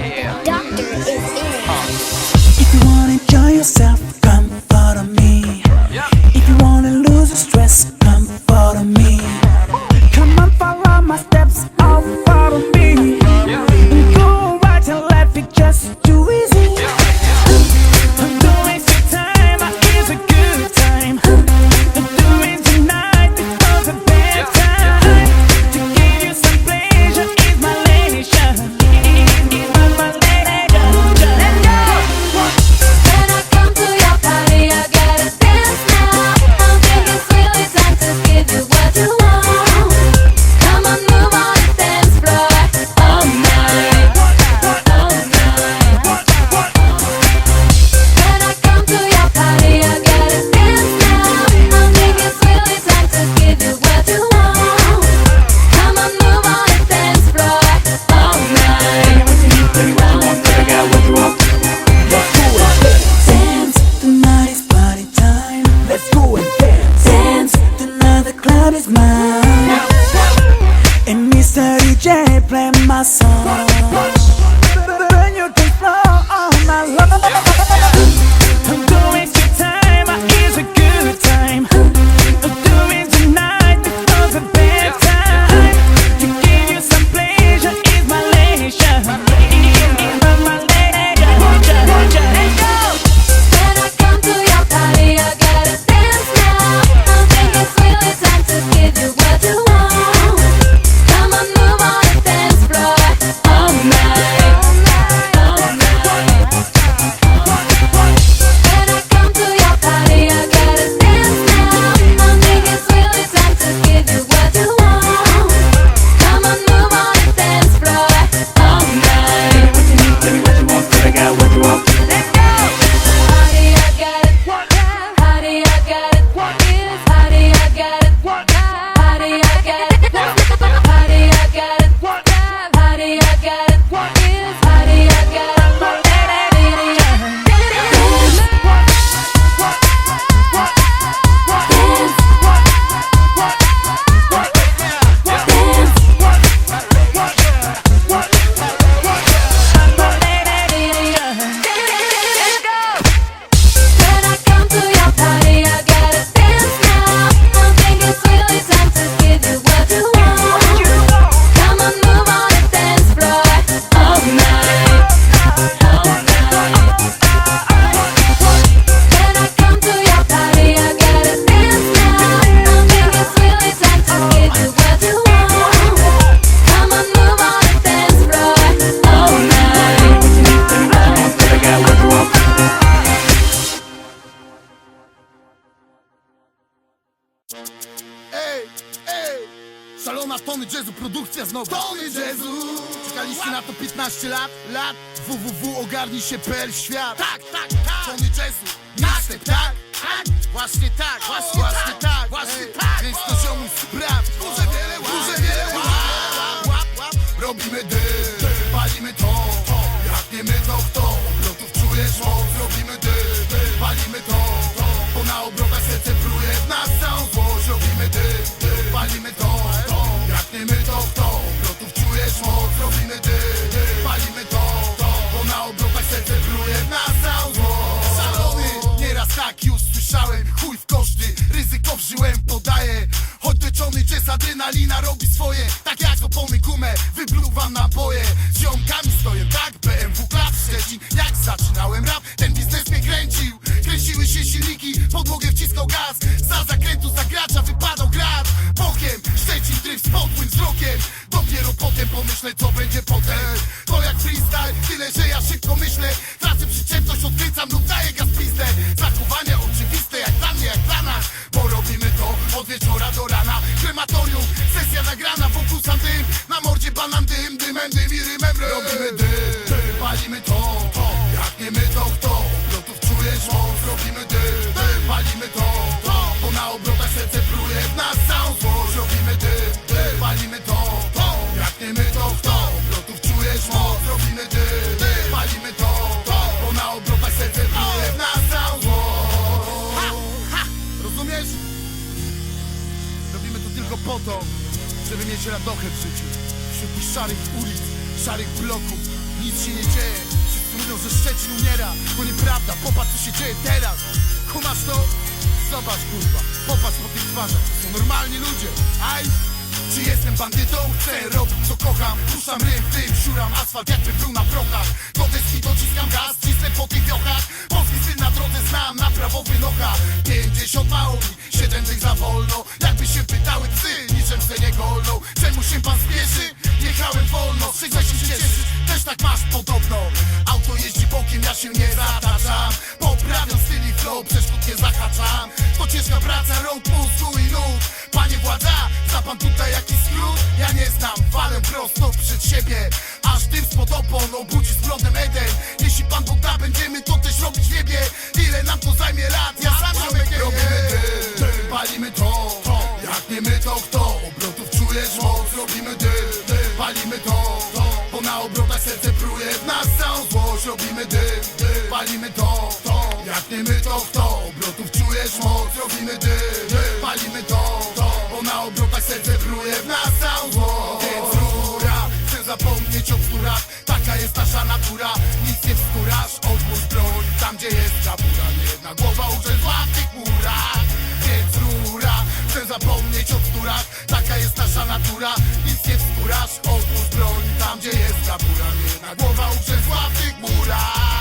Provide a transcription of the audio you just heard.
Doctor is in. If you wanna enjoy yourself. Szalona Tony Jazzu, produkcja znowu. Tony Jezu. Czekaliście na to 15 lat, lat. Www.ogarnij się.pl świat. Tak, tak, tak. Tony Jezu. Tak, mixtape, tak? Tak. tak, tak? Właśnie tak, właśnie, właśnie tak, właśnie tak. Więc to ziomu sprawdź Duże wiele łap, duże wiele łap. Robimy dym, palimy to. Jak nie my, to kto I'm not podłym wzrokiem Dopiero potem pomyślę co będzie potem. To jak freestyle, tyle że ja szybko myślę. Tracę przyczepność, odkręcam lub daję gaz pizdę. Zachowania oczywiste jak dla mnie, jak dla nas. Bo robimy to od wieczora do rana. Krematorium, sesja nagrana, wokół sam dym. Na mordzie banan dym, dymem dym i rymem rym. Robimy dym, dym, palimy to, to. Jak nie my to kto, obrotów czujesz moc Robimy dym, dym, palimy to. po to, żeby mieć radochę w życiu. Wśród tych szarych ulic, szarych bloków Nic się nie dzieje. Wszyscy mówią, że Szczecin umiera bo nieprawda, popatrz co się dzieje teraz. Kumasz to? Zobacz kurwa. Popatrz po tych twarzach, to są normalni ludzie. Aj! Czy jestem bandytą? Chcę robić co kocham. Puszczam ryb, wybsiuram asfalt jakby był na prochach. Do deski dociskam gaz, cisnę po tych wiochach znam, na prawo 50 mało mi, 7 tych za wolno. Jakby się pytały psy, niczym se nie golną Czemu się pan spieszy? Jechałem wolno, wszyscy się cieszysz Też tak masz podobno. Auto jeździ bokiem, ja się nie zataczam. Poprawiam styl i flow, przeszkód nie zahaczam. To ciężka praca, rąk, mózgu i nóg. Panie władza, zna pan tutaj jakiś skrót? Ja nie znam, walę prosto przed siebie. Aż tym spod opon obudzi z prądem Eden. Jeśli pan Bóg da, będziemy to też robić w niebie. Ile nam to zajmie lat, ja sam ziomek nie Robimy dym, dym, palimy to, to. Jak nie my to kto? Obrotów czujesz moc, robimy dym, dym Palimy to, to. Bo na obrotach serce pruje w nas całą złość Robimy dym, dym Palimy to, to. Jak nie my to kto? Obrotów czujesz moc, robimy dym, dym Palimy to, na obrotach serce w nas Więc rura, chcę zapomnieć o bzdurach Taka jest nasza natura, nic nie wskórasz Odłóż broń, tam gdzie jest kabura Jedna głowa urzędła w tych murach. Rura, chcę zapomnieć o bzdurach Taka jest nasza natura, nic nie wskórasz Odłóż broń, tam gdzie jest kabura Jedna głowa urzędła w tych murach